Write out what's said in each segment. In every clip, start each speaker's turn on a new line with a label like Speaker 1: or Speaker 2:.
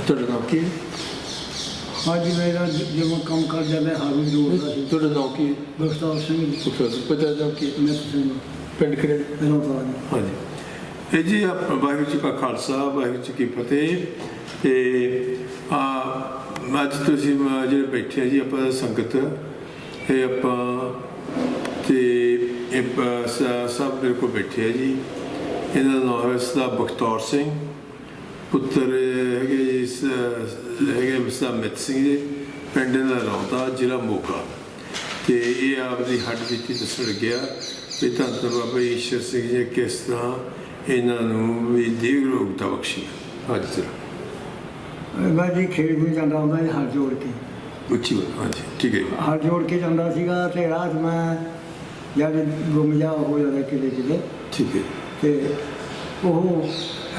Speaker 1: ਤੁਹਾਡਾ ਨਾਮ ਕੀ? ਹੈ
Speaker 2: ਹਾਂਜੀ ਮੇਰਾ ਜਿਵੇਂ ਕੰਮ ਕਰ ਜਾਂਦਾ ਹਾਰੂ ਜੋੜ ਦਾ ਸੀ।
Speaker 1: ਤੁਹਾਡਾ ਨਾਮ ਕੀ? ਹੈ
Speaker 2: ਬਖਤਾਰ ਸਿੰਘ
Speaker 1: ਪੁੱਛੋ ਪਤਾ ਨਾਮ ਕੀ?
Speaker 2: ਮੈਂ ਸਿੰਘ
Speaker 1: ਪਿੰਡ
Speaker 2: ਰੋਪਾ ਜੀ।
Speaker 1: ਹਾਂਜੀ। ਇਹ ਜੀ ਆਪ ਵਾਹਿਗੁਰੂ ਜੀ ਕਾ ਖਾਲਸਾ ਵਾਹਿਗੁਰੂ ਜੀ ਕੀ ਫਤਿਹ। ਤੇ ਆ ਅੱਜ ਤੁਸੀਂ ਜਿਹੜੇ ਬੈਠੇ ਆ ਜੀ ਆਪਾਂ ਸੰਗਤ ਇਹ ਆਪਾਂ ਤੇ ਇਹ ਸਭ ਮੇਰੇ ਕੋਲ ਬੈਠੇ ਆ ਜੀ। ਇਹਨਾਂ ਦਾ ਨਾਮ ਹੈ ਸਰਦਾਰ ਬਖਤੌਰ ਸਿੰਘ। ਪੁੱਤਰ ਹੈਗੇ ਜੀ ਸ- ਹੈਗੇ ਮਸਮਤ ਸਿੰਘ ਜੀ ਪਿੰਡ ਦਾ ਰੌਂਦਾ ਜ਼ਿਲ੍ਹਾ ਮੋਗਾ। ਤੇ ਇਹ ਆਪਦੀ ਹੱਡ ਬੀਤੀ ਦੱਸਣ ਗਿਆ ਵੀ ਧੰਨ ਬਾਬਾ ਈਸ਼ਰ ਸਿੰਘ ਜੀ ਕਿਸ ਤਰ੍ਹਾਂ ਇਹਨਾਂ ਨੂੰ ਵੀ ਦੇਗ ਰੋਗਤਾ ਬਖਸ਼ੀ ਹਾਂਜੀ ਸਰ
Speaker 2: ਮੈਂ ਜੀ ਖੇਡ ਨੂੰ ਜਾਂਦਾ ਹੁੰਦਾ ਸੀ ਹੱਥ ਜੋੜ ਕੇ।
Speaker 1: ਉੱਚੀ ਹਾਂਜੀ ਠੀਕ ਹੈ।
Speaker 2: ਹੱਥ ਜੋੜ ਕੇ ਜਾਂਦਾ ਸੀਗਾ ਤੇ ਰਾਤ ਮੈਂ ਜਦ ਗੁੰਮ ਜਾ ਹੋ ਜਾਂਦਾ ਕਿਤੇ ਕਿਤੇ
Speaker 1: ਠੀਕ ਹੈ।
Speaker 2: ਤੇ ਉਹ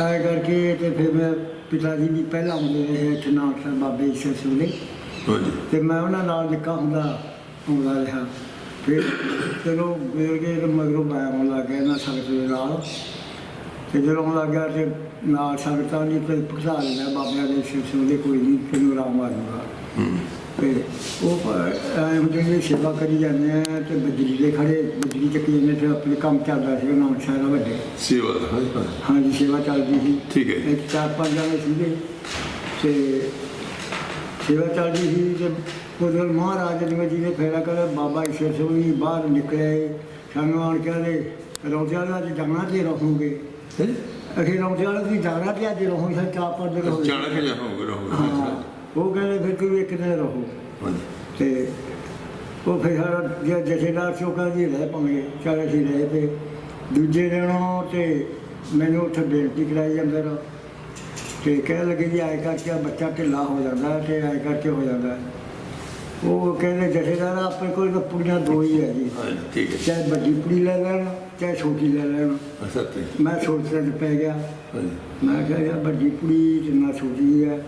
Speaker 2: ਐ ਕਰਕੇ ਤੇ ਫਿਰ ਮੈਂ ਪਿਤਾ ਜੀ ਵੀ ਪਹਿਲਾਂ ਹੁੰਦੇ ਰਹੇ ਇੱਥੇ ਨਾਨਕ ਸਾਹਿਬ ਬਾਬੇ ਈਸ਼ਰ ਸਿੰਘ ਦੇ
Speaker 1: ਹਾਂਜੀ।
Speaker 2: ਤੇ ਮੈਂ ਉਹਨਾਂ ਨਾਲ ਨਿੱਕਾ ਹੁੰਦਾ ਹੁੰਦਾ ਰਿਹਾ। ਫਿਰ ਚਲੋ ਗਏ ਤੇ ਮਗਰੋਂ ਮੈਂ ਆਉਣ ਲੱਗ ਗਿਆ ਇਹਨਾਂ ਸੰਗਤ ਦੇ ਨਾਲ। ਤੇ ਜਦੋਂ ਆਉਣ ਲੱਗ ਗਿਆ ਤੇ ਨਾਲ ਸੰਗਤਾਂ ਦੀ ਤੇ ਭੁਗਤਾ ਲੈਣਾ ਬਾਬਿਆਂ ਦੇ ਸਿਰ ਦੇ ਕੋਈ ਨਹੀਂ ਕਿਨੂੰ ਰਾਮ ਆ ਜਾਊਗਾ।
Speaker 1: ਹੂੰ।
Speaker 2: ਤੇ ਉਹ ਐ ਨੇ ਸੇਵਾ ਕਰੀ ਜਾਂਦੇ ਆ ਤੇ ਬਜਰੀ ਦੇ ਖੜੇ ਬਜਰੀ ਚੱਕੀ ਜਾਂਦੇ ਤੇ ਆਪਣੇ ਕੰਮ ਚੱਲਦਾ ਸੀ ਉਹਨਾਂ ਸਾਰਾ ਵੱਡੇ।
Speaker 1: ਸੇਵਾ ਦਾ ਹਾਂਜੀ ਹਾਂਜੀ।
Speaker 2: ਸੇਵਾ ਚੱਲਦੀ ਸੀ।
Speaker 1: ਠੀਕ ਹੈ ਜੀ।
Speaker 2: ਇੱਕ ਚਾਰ ਪੰਜ ਜਣੇ ਸੀਗੇ। ਤੇ ਸੇਵਾ ਚੱਲਦੀ ਸੀ ਤੇ ਉਦੋਂ ਮਹਾਰਾਜ ਨੇ ਜੀ ਨੇ ਫੇਰਾ ਕਰ ਬਾਬਾ ਈਸ਼ਵਰ ਸਿੰਘ ਜੀ ਬਾਹਰ ਨਿਕਲੇ ਸਾਨੂੰ ਆਣ ਕੇ ਆਲੇ ਰੌਂਦਿਆਂ ਦਾ ਅੱਜ ਜਾਣਾ ਤੇ ਰਹੋਗੇ
Speaker 1: ਹੈਂ?
Speaker 2: ਅਸੀਂ ਰੌਂਦਿਆਂ ਦੀ ਜਾਣਾ ਤੇ ਅੱਜ ਰਹੋਗੇ ਚਾਰ ਪੰਜ ਦਿਨ ਹੋਏ
Speaker 1: ਜਾਣਾ ਕਿ ਜਾਣਾ ਰਹੋਗੇ
Speaker 2: ਹਾਂ। ਉਹ ਕਹਿੰਦੇ ਫਿਰ ਕੋਈ ਇੱਕ ਦਿਨ ਰਹੋ।
Speaker 1: ਹਾਂਜੀ।
Speaker 2: ਤੇ ਉਹ ਫਿਰ ਸਾਡਾ ਜਿਹੜਾ ਜਥੇਦਾਰ ਉਹ ਕਹਿੰਦੇ ਰਹਿ ਪਾਂਗੇ ਚੱਲ ਅਸੀਂ ਰਹੇ ਤੇ ਦੂਜੇ ਦਿਨੋਂ ਤੇ ਮੈਨੂੰ ਉੱਥੇ ਬੇਨਤੀ ਕਰਾਈ ਜਾਂਦੇ ਰੋ ਤੇ ਕਹਿ ਲੱਗੇ ਜੀ ਆਏ ਕਰਕੇ ਬੱਚਾ ਢਿੱਲਾ ਹੋ ਜਾਂਦਾ ਤੇ ਆਏ ਕਰਕੇ ਹੋ ਜਾਂਦਾ ਉਹ ਕਹਿੰਦੇ ਜਥੇਦਾਰ ਆਪਣੇ ਕੋਲ ਤਾਂ ਪੁੜੀਆਂ ਦੋ ਹੀ ਹੈ ਜੀ।
Speaker 1: ਠੀਕ ਹੈ।
Speaker 2: ਚਾਹੇ ਵੱਡੀ ਪੁੜੀ ਲੈ ਲੈਣ ਚਾਹੇ ਛੋਟੀ ਲੈ ਲੈਣ। ਮੈਂ ਛੋਟੇ ਚ ਪੈ ਗਿਆ। ਮੈਂ ਕਿਹਾ ਯਾਰ ਵੱਡੀ ਪੁੜੀ ਜਿੰਨਾ ਛੋਟੀ ਹੈ।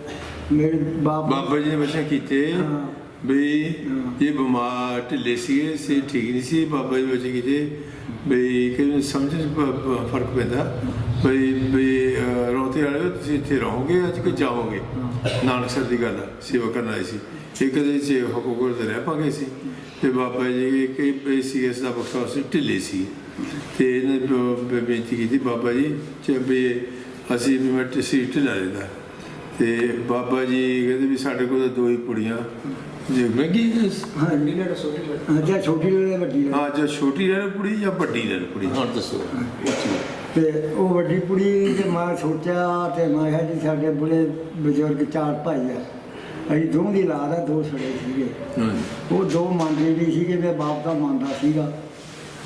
Speaker 2: ਮੇਰੇ ਬਾਪ
Speaker 1: ਬਾਬਾ ਜੀ ਨੇ ਬਚਨ ਕੀਤੇ
Speaker 2: ਹਾਂ। ਹਾਂ।
Speaker 1: ਇਹ ਬਿਮਾਰ ਢਿੱਲੇ ਸੀਗੇ ਸੀ ਠੀਕ ਨਹੀਂ ਸੀ ਬਾਬਾ ਜੀ ਬਚਨ ਕੀਤੇ ਵੀ ਕਿ ਸਮਝ ਫ਼ਰਕ ਪੈਂਦਾ। ਵੀ ਵੀ ਅਹ, ਰੋਤੇ ਵਾਲੇ ਤੁਸੀਂ ਇੱਥੇ ਰਹੋਗੇ ਅੱਜ ਕਿ ਜਾਓਗੇ ਨਾਨਕ ਸਰ ਦੀ ਗੱਲ ਆ, ਸੇਵਾ ਕਰਨ ਆਏ ਸੀ। ਇੱਕ ਦੇ ਚ ਹਕੂਕਰ ਦੇ ਰਹਿ ਪਾਗੇ ਸੀ। ਤੇ ਬਾਬਾ ਜੀ ਕਿ ਇਹ ਸੀ ਇਸ ਦਾ ਬਖਸ਼ਾ ਸੀ ਢਿੱਲੇ ਸੀ। ਤੇ ਇਹਨੇ ਬ- ਬ- ਬੇਨਤੀ ਕੀਤੀ ਬਾਬਾ ਜੀ ਕਿ ਵੀ ਅਸੀਂ ਵੀ ਮੈਂ ਢਿੱਲਾ ਲੈਂਦਾ। ਤੇ ਬਾਬਾ ਜੀ ਕਹਿੰਦੇ ਵੀ ਸਾਡੇ ਕੋਲ ਤਾਂ ਦੋ ਹੀ ਕੁੜੀਆਂ। ਜੇ ਮਹਿੰਗੀ
Speaker 2: ਹਾਂ ਹਾਂ ਜਾਂ ਛੋਟੀ ਲੈ ਲੈ ਵੱਡੀ।
Speaker 1: ਹਾਂ ਜਾਂ ਛੋਟੀ ਰਹਿਣ ਕੁੜੀ ਜਾਂ ਵੱਡੀ ਰਹਿਣ ਕੁੜੀ। ਹਾਂ ਦੱਸੋ।
Speaker 2: ਤੇ ਉਹ ਵੱਡੀ ਕੁੜੀ ਤੇ ਮੈਂ ਸੋਚਿਆ ਤੇ ਮੈਂ ਕਿਹਾ ਜੀ ਸਾਡੇ ਬੁੜੇ ਬਜ਼ੁਰਗ ਚਾਰ ਭਾਈ ਆ। ਅਸੀਂ ਦੋਹਾਂ ਦੀ ਲਾਦ ਆ ਦੋ ਸੜੇ ਸੀਗੇ। ਉਹ ਦੋ ਮੰਨਦੇ ਨਹੀਂ ਸੀਗੇ ਤੇ ਬਾਪ ਦਾ ਮੰਨਦਾ ਸੀਗਾ।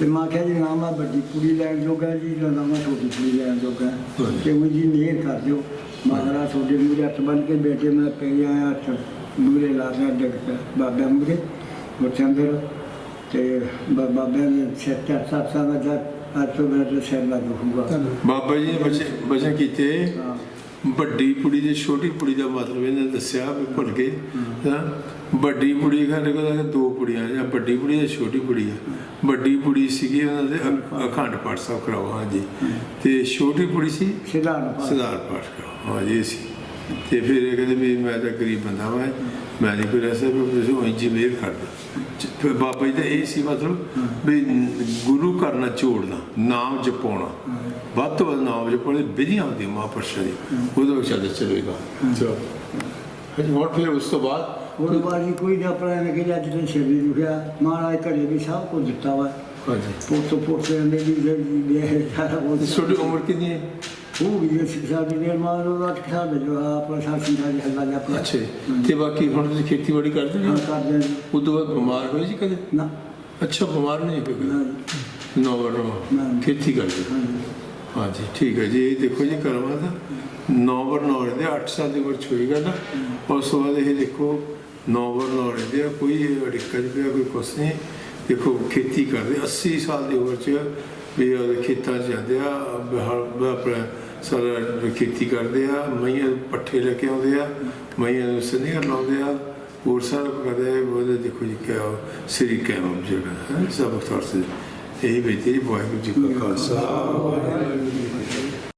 Speaker 2: ਤੇ ਮੈਂ ਕਿਹਾ ਜੀ ਨਾ ਮੈਂ ਵੱਡੀ ਕੁੜੀ ਲੈਣ ਜੋਗਾ ਜੀ ਨਾ ਮੈਂ ਛੋਟੀ ਕੁੜੀ ਲੈਣ ਜੋਗਾ। ਤੇ ਉਹ ਜੀ ਮਿਹਰ ਕਰ ਦਿਓ। ਮਹਾਰਾ ਤੁਹਾਡੇ ਮੂਰੇ ਹੱਥ ਬੰਨ ਕੇ ਬੇਟੇ ਮੈਂ ਪੈ ਆਇਆ ਹੱਥ ਮੂਰੇ ਲਾ ਕੇ ਡਿੱਗ ਪਿਆ ਬਾਬਾ ਮੂਰੇ ਅੰਦਰ ਤੇ ਬਾਬੇ ਨੇ ਚਾਰ ਸੱਤ ਸਾਲ ਦਾ ਅੱਜ ਤੋਂ ਮੇਰਾ ਸਿਰ ਲੱਗ ਹੋਊਗਾ
Speaker 1: ਬਾਬਾ ਜੀ ਨੇ ਬਚਨ ਬਚਨ ਕੀਤੇ। ਵੱਡੀ ਕੁੜੀ ਤੇ ਛੋਟੀ ਕੁੜੀ ਦਾ ਮਤਲਬ ਇਹਨੇ ਦੱਸਿਆ ਵੀ ਭੁੱਲ ਗਏ ਹਾਂ? ਵੱਡੀ ਕੁੜੀ ਸਾਡੇ ਕੋਲ ਦੋ ਕੁੜੀਆਂ ਜਾਂ ਵੱਡੀ ਕੁੜੀ ਤੇ ਛੋਟੀ ਕੁੜੀ ਆ। ਵੱਡੀ ਕੁੜੀ ਸੀਗੀ ਉਹਨਾਂ ਦੇ ਅਖੰਡ ਪਾਠ ਸਾਹਿਬ ਕਰਾਓ ਹਾਂਜੀ। ਤੇ ਛੋਟੀ ਕੁੜੀ ਸੀ
Speaker 2: ਸਿਧਾਰਨ ਪਾਠ।
Speaker 1: ਸਿਧਾਰ ਪਾਠ ਕਰਾਓ ਹਾਂਜੀ ਸੀ। ਤੇ ਫਿਰ ਇਹ ਕਹਿੰਦੇ ਵੀ ਮੈਂ ਤਾਂ ਗਰੀਬ ਬੰਦਾ ਵਾਂ ਮੈਂ ਨਹੀਂ ਕੋਈ ਐਸਾ ਵੀ ਤੁਸੀਂ ਉਹ ਇੰਜੀ ਮੇਰ ਕਰ। ਚ- ਫਿਰ ਬਾਬਾ ਜੀ ਦਾ ਇਹ ਸੀ ਮਤਲਬ ਵੀ ਗੁਰੂ ਕਰਨਾ ਜੋੜਨਾ ਨਾਮ ਜਪਾਉਣਾ। ਵੱਧ ਤੋਂ ਵੱਧ ਨਾਮ ਜਪਾਉਣੇ ਵਿਧੀਆਂ ਹੁੰਦੀਆਂ ਮਹਾਂਪੁਰਸ਼ਾਂ ਦੀ ਉਹਦੇ ਵਿੱਚ ਚੱਲ ਚੱਲੇਗਾ। ਚਲੋ ਹਾਂਜੀ ਹੁਣ ਫਿਰ ਉਸ ਤੋਂ ਬਾਅਦ
Speaker 2: ਉਹ ਬਾਜੀ ਕੋਈ ਨਾ ਆਪਣਾ ਨੇ ਕਿ ਅੱਜ ਤੇ ਸਿਰ ਦੁਖਿਆ ਮਹਾਰਾਜ ਘਰੇ ਵੀ ਸਭ ਕੁਝ ਦਿੱਤਾ ਵਾ।
Speaker 1: ਹਾਂਜੀ।
Speaker 2: ਪੋਤੋ ਪੋਤੇ ਦੇ ਵੀ ਵੀ ਇਹ ਸਾਰਾ ਉਹ
Speaker 1: ਤੁਹਾਡੀ ਉਮਰ ਕਿੰਨੀ ਹੈ?
Speaker 2: ਉਹ ਵੀ ਜੇ ਸਿੱਖਿਆ ਦੀ ਮਾਰ ਉਹ ਅੱਠ ਸਾਲ ਦੇ ਜੋ ਆਪਣਾ ਸਾਥੀ ਦਾ ਹੱਲਾ ਜਾ ਆਪਣਾ।
Speaker 1: ਅੱਛਾ ਜੀ। ਤੇ ਬਾਕੀ ਹੁਣ ਤੁਸੀਂ ਖੇਤੀਬਾੜੀ ਕਰਦੇ
Speaker 2: ਹਾਂ
Speaker 1: ਜੀ?
Speaker 2: ਕਰਦੇ ਨੇ
Speaker 1: ਉਸ ਤੋਂ ਬਾਅਦ ਬਿਮਾਰ ਹੋਏ ਸੀ ਕਦੇ?
Speaker 2: ਨਾ।
Speaker 1: ਅੱਛਾ ਬਿਮਾਰ ਨਹੀਂ ਹੋਏ
Speaker 2: ਨਾ
Speaker 1: ਨੌ
Speaker 2: ਨਾ।
Speaker 1: ਵਰ ਖੇਤੀ ਕਰਦੇ
Speaker 2: ਹਾਂਜੀ
Speaker 1: ਹਾਂਜੀ ਠੀਕ ਹੈ ਜੀ। ਇਹ ਦੇਖੋ ਜੀ ਕਰਵਾ ਦਾ 9 ਵਰ 9 ਰਹਿੰਦੇ 8 ਸਾਲ ਦੀ ਉਮਰ ਚ ਹੋਏਗਾ ਨਾ ਉਸ ਤੋਂ ਬਾਅਦ ਇਹ ਦੇਖੋ 9 ਵਰ 9 ਰਹਿੰਦੇ ਆ। ਕੋਈ ਅੜਿੱਕਾ ਪਿਆ ਕੋਈ ਕੁਛ ਨਹੀਂ। ਦੇਖੋ ਖੇਤੀ ਕਰਦੇ 80 ਸਾਲ ਦੀ ਉਮਰ ਚ ਵੀ ਉਹਦੇ ਖੇਤਾਂ 'ਚ ਜਾਂਦੇ ਆ ਹਲ ਆਪਣਾ ਸਾਰਾ ਖੇਤੀ ਕਰਦੇ ਆ, ਮਈਆਂ ਪੱਠੇ ਲੈ ਕੇ ਆਉਂਦੇ ਆ, ਮਈਆਂ ਨੂੰ ਸੰਧੀਆਂ ਲਾਉਂਦੇ ਆ, ਹੋਰ ਸਾਰਾ ਕੁਝ ਕਰਦੇ ਆ ਉਹਦੇ ਦੇਖੋ ਜੀ ਕਿਆ ਸ੍ਰੀ ਕੈਮ ਜਿਹੜਾ ਹੈ, ਸਭ ਤੌਰ ਤੇ ਇਹੀ ਬੇਨਤੀ ਹੈ ਵਾਹਿਗੁਰੂ ਜੀ ਕਾ ਖਾਲਸਾ ਵਾਹਿਗੁਰੂ ਜੀ ਕੀ ਫਤਿਹ।